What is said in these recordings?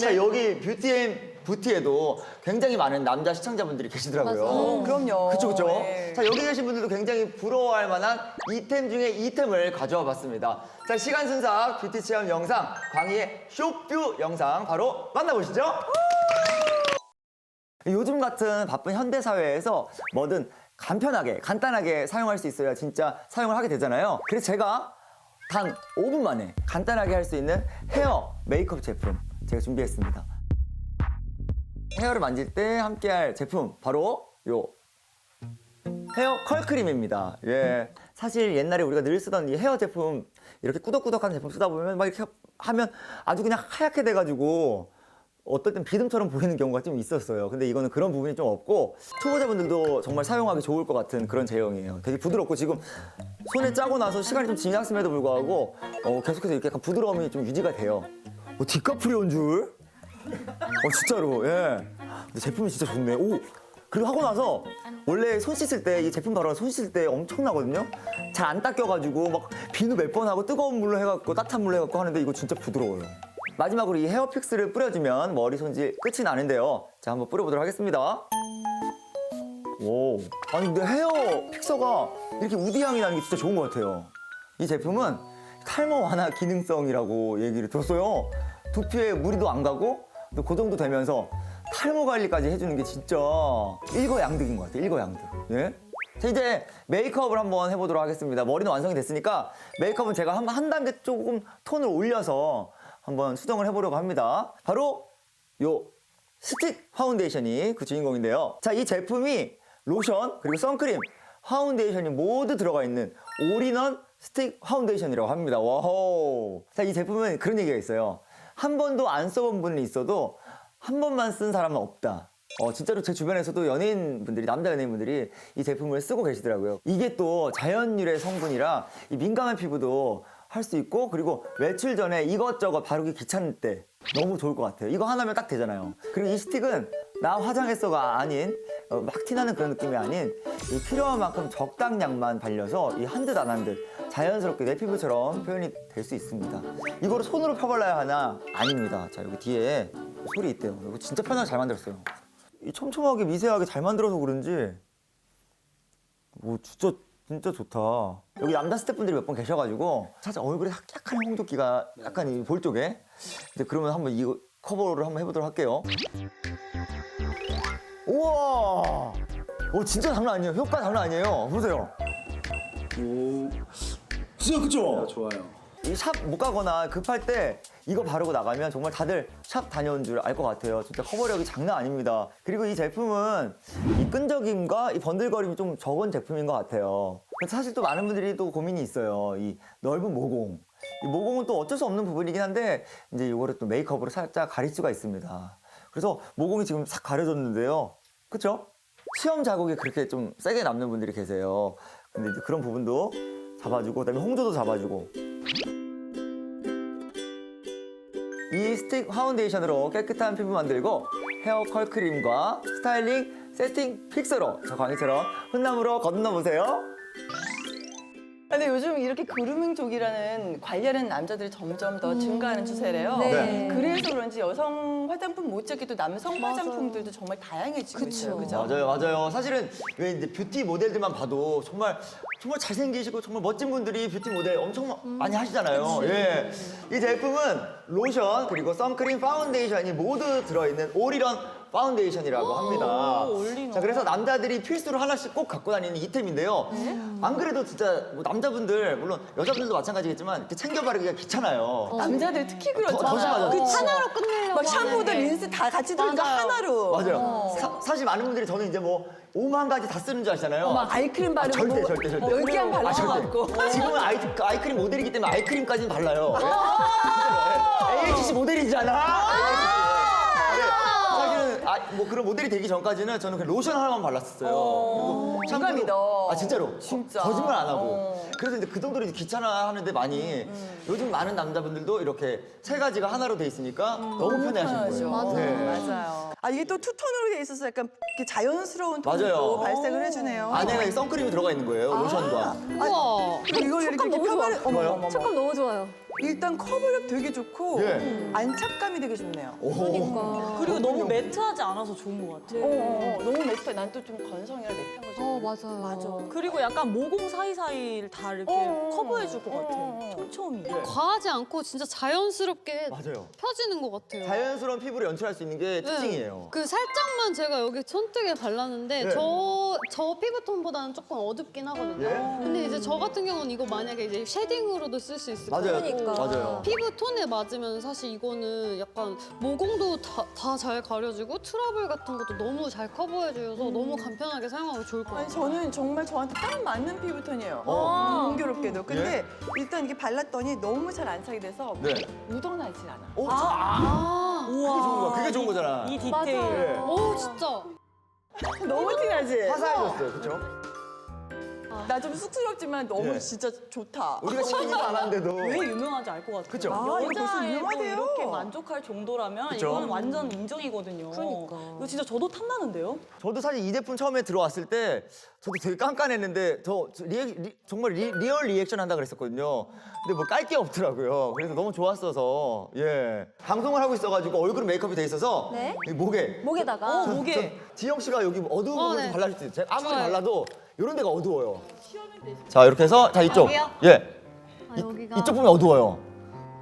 자 여기 뷰티앤 부티에도 굉장히 많은 남자 시청자분들이 계시더라고요. 어, 그럼요. 그쵸 그쵸. 네. 자 여기 계신 분들도 굉장히 부러워할 만한 이템 중에 2템을 가져와 봤습니다. 자 시간 순삭 뷰티 체험 영상 광희의 쇼뷰 영상 바로 만나보시죠. 요즘 같은 바쁜 현대 사회에서 뭐든 간편하게 간단하게 사용할 수 있어야 진짜 사용을 하게 되잖아요. 그래서 제가 단 5분 만에 간단하게 할 수 있는 헤어 메이크업 제품 제가 준비했습니다. 헤어를 만질 때 함께할 제품 바로 요 헤어 컬크림입니다. 예. 사실 옛날에 우리가 늘 쓰던 이 헤어 제품 이렇게 꾸덕꾸덕한 제품 쓰다 보면 막 이렇게 하면 아주 그냥 하얗게 돼가지고 어떨 땐 비듬처럼 보이는 경우가 좀 있었어요. 근데 이거는 그런 부분이 좀 없고 초보자분들도 정말 사용하기 좋을 것 같은 그런 제형이에요. 되게 부드럽고 지금 손에 짜고 나서 시간이 좀 지났음에도 불구하고 어, 계속해서 이렇게 약간 부드러움이 좀 유지가 돼요. 뭐 디카프리온 온 줄? 어 진짜로 예. 근데 제품이 진짜 좋네. 오 그리고 하고 나서 원래 손 씻을 때 이 제품 바르면 손 씻을 때 엄청나거든요. 잘 안 닦여가지고 막 비누 몇 번 하고 뜨거운 물로 해갖고 따뜻한 물로 해갖고 하는데 이거 진짜 부드러워요. 마지막으로 이 헤어 픽스를 뿌려주면 머리 손질 끝이 나는데요. 자 한번 뿌려보도록 하겠습니다. 오 아니 근데 헤어 픽서가 이렇게 우디 향이 나는 게 진짜 좋은 것 같아요. 이 제품은 탈모 완화 기능성이라고 얘기를 들었어요. 두피에 무리도 안 가고 또 고정도 되면서 탈모 관리까지 해주는 게 진짜 일거양득인 것 같아요. 일거양득. 예? 자 이제 메이크업을 한번 해보도록 하겠습니다. 머리는 완성이 됐으니까 메이크업은 제가 한, 한 단계 조금 톤을 올려서 한번 수정을 해보려고 합니다. 바로 요 스틱 파운데이션이 그 주인공인데요. 자, 이 제품이 로션 그리고 선크림, 파운데이션이 모두 들어가 있는 올인원 스틱 파운데이션이라고 합니다. 와호. 자, 이 제품은 그런 얘기가 있어요. 한 번도 안 써본 분이 있어도 한 번만 쓴 사람은 없다. 어, 진짜로 제 주변에서도 연예인분들이, 남자 연예인분들이 이 제품을 쓰고 계시더라고요. 이게 또 자연 유래 성분이라 이 민감한 피부도 할 수 있고 그리고 외출 전에 이것저것 바르기 귀찮을 때 너무 좋을 것 같아요. 이거 하나면 딱 되잖아요. 그리고 이 스틱은 나 화장했어가 아닌 어, 막 티나는 그런 느낌이 아닌 이 필요한 만큼 적당량만 발려서 이 한 듯 안 한 듯 자연스럽게 내 피부처럼 표현이 될 수 있습니다. 이거를 손으로 펴발라야 하나? 아닙니다. 자 여기 뒤에 소리 있대요. 이거 진짜 편하게 잘 만들었어요. 이 촘촘하게 미세하게 잘 만들어서 그런지 오 진짜 진짜 좋다. 여기 남자 스태프분들이 몇분 계셔가지고 사실 얼굴에 약- 약간 홍조기가 약간 이 볼 쪽에. 이제 그러면 한번 이거 커버를 한번 해보도록 할게요. 우와, 오 진짜 장난 아니에요. 효과 장난 아니에요. 보세요. 오, 진짜 그죠? 좋아요. 이 샵 못 가거나 급할 때 이거 바르고 나가면 정말 다들 샵 다녀온 줄 알 것 같아요. 진짜 커버력이 장난 아닙니다. 그리고 이 제품은 이 끈적임과 이 번들거림이 좀 적은 제품인 것 같아요. 근데 사실 또 많은 분들이 또 고민이 있어요. 이 넓은 모공. 이 모공은 또 어쩔 수 없는 부분이긴 한데 이제 이거를 또 메이크업으로 살짝 가릴 수가 있습니다. 그래서 모공이 지금 싹 가려졌는데요. 그쵸? 시험 자국이 그렇게 좀 세게 남는 분들이 계세요. 근데 이제 그런 부분도 잡아주고 그다음에 홍조도 잡아주고 이 스틱 파운데이션으로 깨끗한 피부 만들고 헤어 컬 크림과 스타일링 세팅 픽서로 저 광희처럼 훈남으로 거듭나 보세요. 근데 요즘 이렇게 그루밍 쪽이라는 관리하는 남자들이 점점 더 증가하는 추세래요. 네. 그래서 그런지 여성 화장품 못지않게도 남성 화장품들도 정말 다양해지고 있어요. 그죠? 맞아요, 맞아요. 사실은 왜 이제 뷰티 모델들만 봐도 정말 정말 잘생기시고 정말 멋진 분들이 뷰티 모델 엄청 많이 하시잖아요. 예. 이 제품은 로션 그리고 선크림 파운데이션이 모두 들어있는 올인원 파운데이션이라고 합니다. 올인원. 자, 그래서 남자들이 필수로 하나씩 꼭 갖고 다니는 이템인데요. 안 그래도 진짜 뭐 남자분들 물론 여자분들도 마찬가지겠지만 이렇게 챙겨 바르기가 귀찮아요. 남자들 특히 그렇죠. 더 심하죠. 그치? 하나로 끝내려고 막 샴푸도 하는데. 린스 다 같이 맞아요. 하나로. 맞아요. 사, 실 많은 분들이 저는 이제 뭐 5만 가지 다 쓰는 줄 아시잖아요. 막 아이크림 바르고 절대 뭐 절대 절대. 열개 안 아. 발라갖고. 지금은 아이, 아이크림 모델이기 때문에 아이크림까지는 발라요. 진짜로. AHC 모델이잖아. 아, 뭐 그런 모델이 되기 전까지는 저는 그냥 로션 하나만 발랐었어요. 그리고 누가 샴푸도- 믿어. 아 진짜로. 진짜. 거, 짓말안 하고. 어. 그래서 이제 그 정도로 이제 귀찮아하는데 많이 요즘 많은 남자분들도 이렇게 세 가지가 하나로 돼 있으니까 너무 편해하시는 거예요. 맞아요. 네. 맞아요. 아 이게 또 투톤으로 돼 있어서 약간 이렇게 자연스러운 톤도 맞아요. 발색을 해주네요. 안에 선크림이 들어가 있는 거예요. 로션과. 우와. 그리고 이걸 이렇게. 펴바르-? 어머, 어머. 촉감 너무 좋아요. 일단 커버력 되게 좋고 예. 안착감이 되게 좋네요. 오. 그리고 너무 매트하지 않아서 좋은 것 같아. 어, 어, 어, 너무 매트. 난또 좀 건성이라 매트한 거 좋아. 어 맞아요. 맞아. 그리고 약간 모공 사이사이를 다 이렇게 어, 어, 커버해 줄것 어, 같아. 어, 어. 촘촘히. 과하지 않고 진짜 자연스럽게 맞아요. 펴지는 것 같아요. 자연스러운 피부를 연출할 수 있는 게 네. 특징이에요. 그 살짝만 제가 여기 손등에 발랐는데 네. 저, 저 피부톤보다는 조금 어둡긴 하거든요. 예? 근데 이제 저 같은 경우는 이거 만약에 이제 쉐딩으로도 쓸 수 있을 맞아요. 것 같고 맞아요. 피부 톤에 맞으면 사실 이거는 약간 모공도 다 잘 가려주고 트러블 같은 것도 너무 잘 커버해줘서 너무 간편하게 사용하기 좋을 것 아니 같아요. 저는 정말 저한테 딱 맞는 피부톤이에요. 어. 공교롭게도. 근데 일단 이게 발랐더니 너무 잘 안착이 돼서 네. 묻어나질 않아. 오, 아, 아, 그게 좋은 거야. 그게 좋은 거잖아. 이 디테일. 예. 오 진짜. 너무 티나지? 화사해졌어요, 그렇죠? 나 좀 쑥스럽지만 너무 예. 진짜 좋다. 우리가 시키지도 않았는데도 왜 유명한지 알 것 같아요. 그쵸? 아, 이거 벌써 여자애도 유명하대요. 이렇게 만족할 정도라면 그쵸? 이거는 완전 인정이거든요. 그러니까. 이거 진짜 저도 탐나는데요? 저도 사실 이 제품 처음에 들어왔을 때 저도 되게 깐깐했는데 저, 저 리액, 리- 정말 리, 얼 리액션 한다 그랬었거든요. 근데 뭐 깔 게 없더라고요. 그래서 너무 좋았어서 예 방송을 하고 있어가지고 얼굴 메이크업이 돼 있어서 네. 이 목에 목에다가 어, 목에. 저 지영 씨가 여기 어두운 어, 부분 네. 좀 발라줄 수 있어요. 제가 아무리 좋아요. 발라도 이런 데가 어두워요. 자 이렇게 해서 자 이쪽 여기요? 예 아, 여기가. 이쪽 부분 어두워요.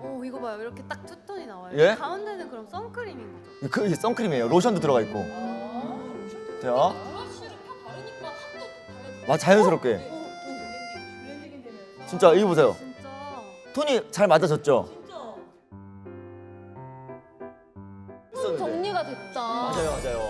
오 이거 봐요. 이렇게 딱 투톤이 나와요. 예? 가운데는 그럼 선크림인 거죠? 그 선크림이에요. 로션도 들어가 있고. 자, 브러쉬를 펴 바르니까 확또와 자연스럽게. 진짜 이거 보세요. 진짜. 톤이 잘 맞아졌죠? 있었는데. 정리가 됐다. 맞아요, 맞아요.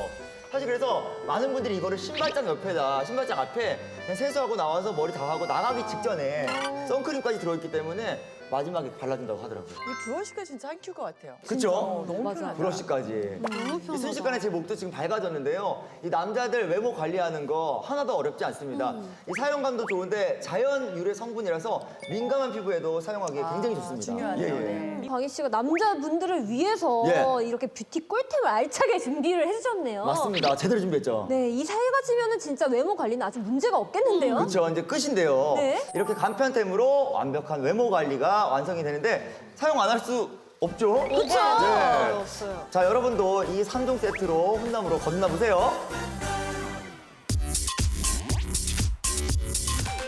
사실 그래서 많은 분들이 이거를 신발장 옆에다, 신발장 앞에 그냥 세수하고 나와서 머리 다 하고 나가기 직전에 선크림까지 들어있기 때문에 마지막에 발라준다고 하더라고요. 이 브러쉬가 진짜 한 큐 것 같아요. 그쵸? 어, 너무 맞아. 편하다. 브러쉬까지. 너무 편하다. 이 순식간에 제 목도 지금 밝아졌는데요. 이 남자들 외모 관리하는 거 하나도 어렵지 않습니다. 음. 이 사용감도 좋은데 자연 유래 성분이라서 민감한 피부에도 사용하기에 굉장히 좋습니다. 중요하네요. 예, 예. 네. 광희 씨가 남자분들을 위해서 예. 이렇게 뷰티 꿀템을 알차게 준비를 해주셨네요. 맞습니다. 제대로 준비했죠. 네, 이세 가지면은 진짜 외모 관리는 아주 문제가 없겠는데요. 그렇죠. 이제 끝인데요. 네. 이렇게 간편템으로 완벽한 외모 관리가 완성이 되는데 사용 안 할 수 없죠. 그렇죠. 네. 없어요. 자, 여러분도 이 3종 세트로 혼남으로 건너보세요.